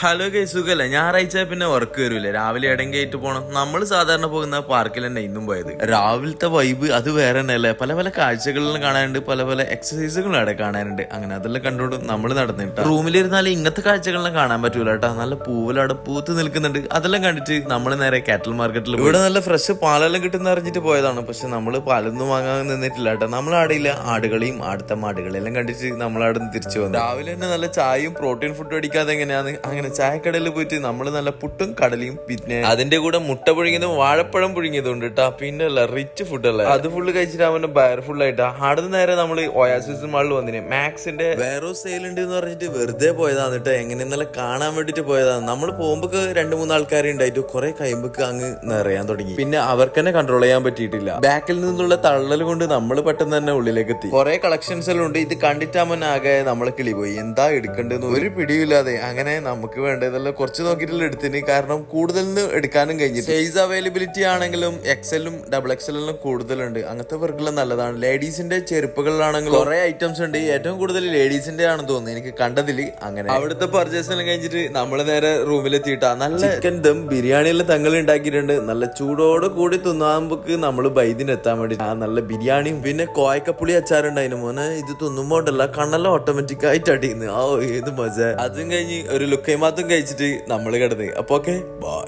Hello കൈ സുഖല്ലേ? ഞായറാഴ്ച പിന്നെ വർക്ക് വരൂലേ രാവിലെ ഇടങ്കേറ്റ് പോകണം നമ്മൾ സാധാരണ പോകുന്ന പാർക്കിൽ തന്നെ ഇന്നും പോയത്. രാവിലത്തെ വൈബ് അത് വേറെ തന്നെ അല്ലേ? പല പല കാഴ്ചകളിലും കാണാനുണ്ട് പല പല എക്സസൈസുകളും അവിടെ കാണാനുണ്ട്. അങ്ങനെ അതെല്ലാം കണ്ടുകൊണ്ട് നമ്മൾ നടന്നിട്ട് റൂമിലിരുന്നാൽ ഇങ്ങനത്തെ കാഴ്ചകളെല്ലാം കാണാൻ പറ്റൂല കേട്ടോ. നല്ല പൂവലവിടെ പൂത്ത് നിൽക്കുന്നുണ്ട്. അതെല്ലാം കണ്ടിട്ട് നമ്മൾ നേരെ കാറ്റൽ മാർക്കറ്റിൽ ഇവിടെ നല്ല ഫ്രഷ് പാലെല്ലാം കിട്ടുന്ന അറിഞ്ഞിട്ട് പോയതാണ്. പക്ഷെ നമ്മൾ പാലൊന്നും വാങ്ങാൻ നിന്നിട്ടില്ല കേട്ടോ. നമ്മൾ ആടില്ല ആടുകളെയും ആടുത്ത മാടുകളെല്ലാം കണ്ടിട്ട് നമ്മൾ അവിടെ നിന്ന് തിരിച്ചു വന്നു. രാവിലെ തന്നെ നല്ല ചായയും പ്രോട്ടീൻ ഫുഡും അടിക്കാതെ എങ്ങനെയാണ് അങ്ങനെ ചായക്കടയിൽ പോയിട്ട് നമ്മൾ നല്ല പുട്ടും കടലയും പിന്നെ അതിന്റെ കൂടെ മുട്ട പുഴുങ്ങിയതും വാഴപ്പഴം പുഴുങ്ങിയതും ഉണ്ട് കേട്ടോ പിന്നെ അല്ല റിച്ച് ഫുഡ് അല്ലേ? അത് ഫുള്ള് കഴിച്ചിട്ട് അവന്റെ ബയർ ഫുൾ ആയിട്ടാ. അടുത്ത നേരെ നമ്മൾ ഒയാസിസ് മാളിൽ വന്നിന്. മാക്സിന്റെ വേറെ സെയിൽ ഉണ്ട് എന്ന് പറഞ്ഞിട്ട് വെറുതെ പോയതാണ് കേട്ടോ എങ്ങനെ ഇന്നലെ കാണാൻ വേണ്ടിട്ട് പോയതാണ്. നമ്മൾ പോകുമ്പോക്ക് രണ്ട് മൂന്ന് ആൾക്കാരെ ഉണ്ടായിട്ട് കുറെ കൈമ്പക്ക് അങ്ങ് നിറയാൻ തുടങ്ങി. പിന്നെ അവർക്ക് തന്നെ കൺട്രോൾ ചെയ്യാൻ പറ്റിയിട്ടില്ല. ബാക്കിൽ നിന്നുള്ള തള്ളൽ കൊണ്ട് നമ്മൾ പെട്ടെന്ന് തന്നെ ഉള്ളിലേക്ക് എത്തി. കുറെ കളക്ഷൻസ് എല്ലാം ഉണ്ട്. ഇത് കണ്ടിട്ടാമൻ ആകെ നമ്മളെ കിളി പോയി എന്താ എടുക്കേണ്ടതെന്ന് ഒരു പിടിയില്ലാതെ അങ്ങനെ നമുക്ക് വേണ്ടതെല്ലാം കുറച്ച് നോക്കിയിട്ടുള്ള എടുത്തിന്. കാരണം കൂടുതൽ എടുക്കാനും കഴിഞ്ഞു സൈസ് അവൈലബിലിറ്റി ആണെങ്കിലും എക്സലും ഡബിൾ എക്സലും കൂടുതലുണ്ട്. അങ്ങനത്തെ വർക്കെല്ലാം നല്ലതാണ്. ലേഡീസിന്റെ ചെരുപ്പുകളിലാണെങ്കിലും കുറെ ഐറ്റംസ് ഉണ്ട്. ഏറ്റവും കൂടുതൽ ലേഡീസിന്റെ ആണെന്ന് തോന്നുന്നു. എനിക്ക് കണ്ടതിൽ അങ്ങനെ. അവിടുത്തെ പർച്ചേസ് എല്ലാം കഴിഞ്ഞിട്ട് നമ്മൾ നേരെ റൂമിലെത്തിയിട്ടാ നല്ല ചിക്കൻ ദം ബിരിയാണി എല്ലാം തങ്ങൾ ഉണ്ടാക്കിയിട്ടുണ്ട്. നല്ല ചൂടോടെ കൂടി തിന്നാകുമ്പോക്ക് നമ്മൾ ബൈദിന് എത്താൻ വേണ്ടി. ആ നല്ല ബിരിയാണിയും പിന്നെ കോയക്കപ്പുളി അച്ചാറുണ്ടായിരുന്നു മോനെ. ഇത് തിന്നുമ്പോണ്ടല്ല കണ്ണെല്ലാം ഓട്ടോമാറ്റിക് ആയിട്ട് അടിയുന്നു. ആ ഏത് മജ. അതും കഴിഞ്ഞ് ഒരു ലുക്കൈമാത്തും കഴിച്ചിട്ട് നമ്മൾ കിടന്ന്. അപ്പൊ ഓക്കെ ബൈ.